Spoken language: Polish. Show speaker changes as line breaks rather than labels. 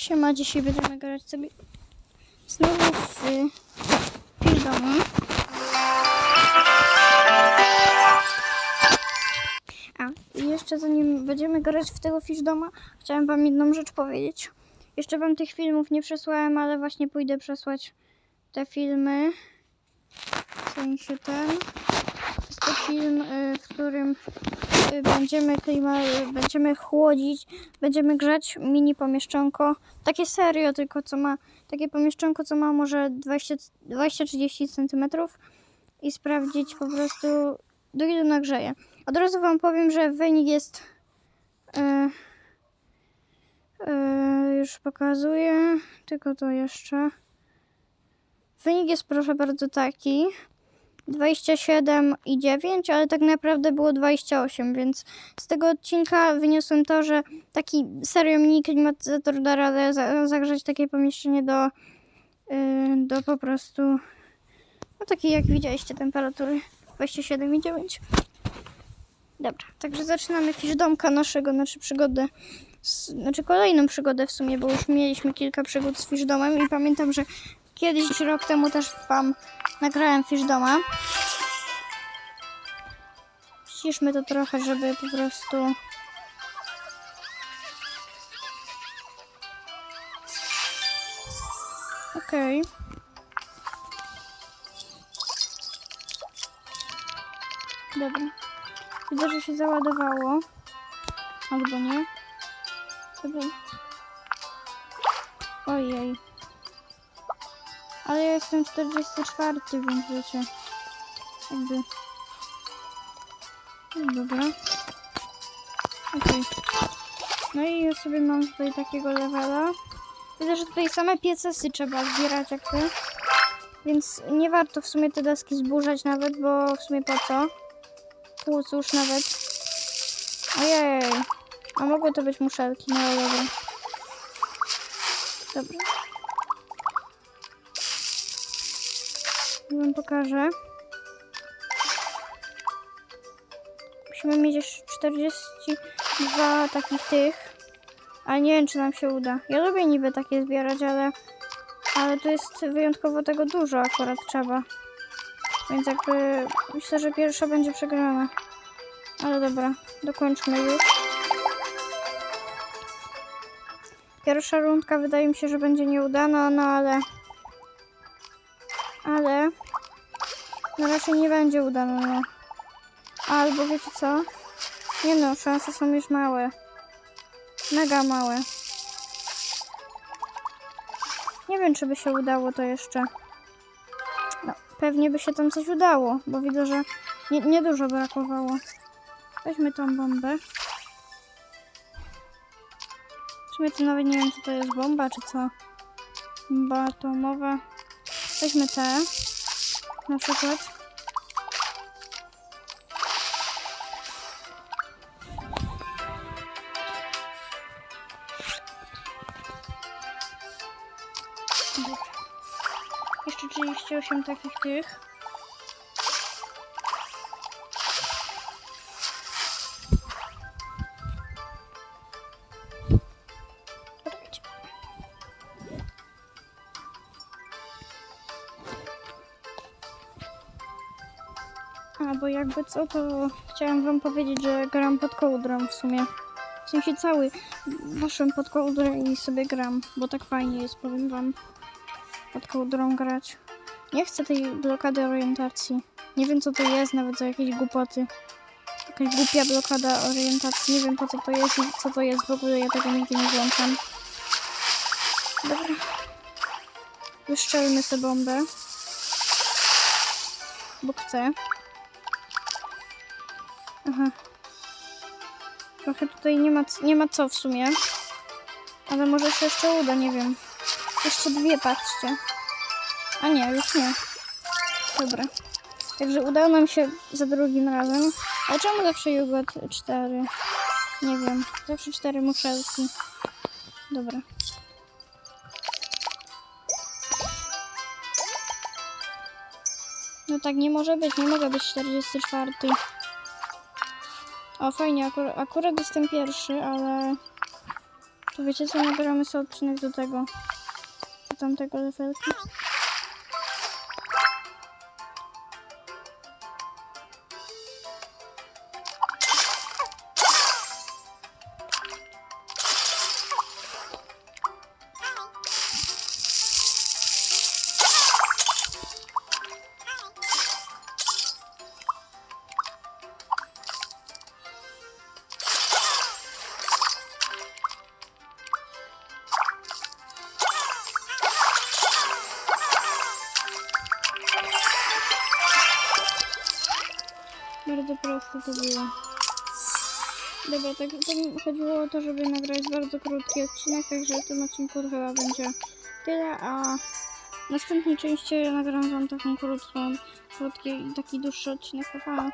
Siema, dzisiaj będziemy grać sobie znowu w y, Fish domu. A, jeszcze zanim będziemy grać w tego Fish doma, chciałem wam jedną rzecz powiedzieć. Jeszcze wam tych filmów nie przesłałem, ale właśnie pójdę przesłać te filmy. W sensie ten. Jest to film, y, w którym y, będziemy klima, będziemy chłodzić, będziemy grzać mini pomieszczonko. Takie serio, tylko co ma, takie pomieszczonko, co ma może 20 20-30 cm i sprawdzić po prostu do ilu nagrzeje. Od razu wam powiem, że wynik jest y, y, już pokazuję, tylko to jeszcze. Wynik jest proszę bardzo taki. 27 i 9, ale tak naprawdę było 28, więc z tego odcinka wyniosłem to, że taki serio mini klimatyzator da radę za- zagrzać takie pomieszczenie do, yy, do po prostu no takiej jak widzieliście temperatury 27 i 9. Dobra, także zaczynamy fiszdomka naszego, znaczy przygodę, z, znaczy kolejną przygodę w sumie, bo już mieliśmy kilka przygód z fiszdomem i pamiętam, że kiedyś rok temu też wam nagrałem fiszdoma. Ściszmy to trochę, żeby po prostu... Okej. Dobra. Widzę, że się załadowało. Albo nie. Chyba... Ojej. Ale ja jestem 44, więc wiecie. Jakby. No Dobra. Okej. No i ja sobie mam tutaj takiego levela. Widzę, że tutaj same piecesy trzeba zbierać jakby. Więc nie warto w sumie te deski zburzać nawet, bo w sumie po co? Pół cóż nawet. Ojej. A mogły to być muszelki, no ale dobra. Dobra. Wam pokażę. Musimy mieć jeszcze 42 takich tych. Ale nie wiem, czy nam się uda. Ja lubię niby takie zbierać, ale... Ale tu jest wyjątkowo tego dużo akurat trzeba. Więc jakby... Myślę, że pierwsza będzie przegrana. Ale dobra, dokończmy już. Pierwsza rundka wydaje mi się, że będzie nieudana, no ale... Ale... No raczej nie będzie udana, no. Albo wiecie co? Nie no, szanse są już małe. Mega małe. Nie wiem, czy by się udało to jeszcze. No, pewnie by się tam coś udało, bo widzę, że nie, niedużo brakowało. Weźmy tą bombę. W sumie to nawet nie wiem, co to jest bomba, czy co. Bomba atomowa. Weźmy te. Na przykład. Jeszcze 38 takich tych. A, bo jakby co, to chciałam wam powiedzieć, że gram pod kołdrą w sumie. W sensie cały waszą pod kołdrę i sobie gram, bo tak fajnie jest, powiem wam, pod kołdrą grać. Nie chcę tej blokady orientacji. Nie wiem co to jest, nawet za jakieś głupoty. Jakaś głupia blokada orientacji. Nie wiem po co to jest i co to jest w ogóle, ja tego nigdy nie włączam. Dobra. Wyszczelmy sobie bombę. Bo chcę. Aha. Trochę tutaj nie ma, nie ma co w sumie. Ale może się jeszcze uda, nie wiem. Jeszcze dwie, patrzcie. A nie, już nie. Dobra. Także udało nam się za drugim razem. A czemu zawsze jugot 4? Nie wiem. Zawsze cztery muszelki. Dobra. No tak nie może być, nie mogę być 44. O, fajnie, akurat, akurat jestem pierwszy, ale To wiecie co, nagramy sobie odcinek do tego. Do tamtego levelka. Bardzo proste to było. Dobra, tak, tak chodziło o to, żeby nagrać bardzo krótki odcinek, także w tym odcinku to chyba będzie tyle, a w następnej części nagram wam taką krótką, krótki, taki dłuższy odcinek. Pa.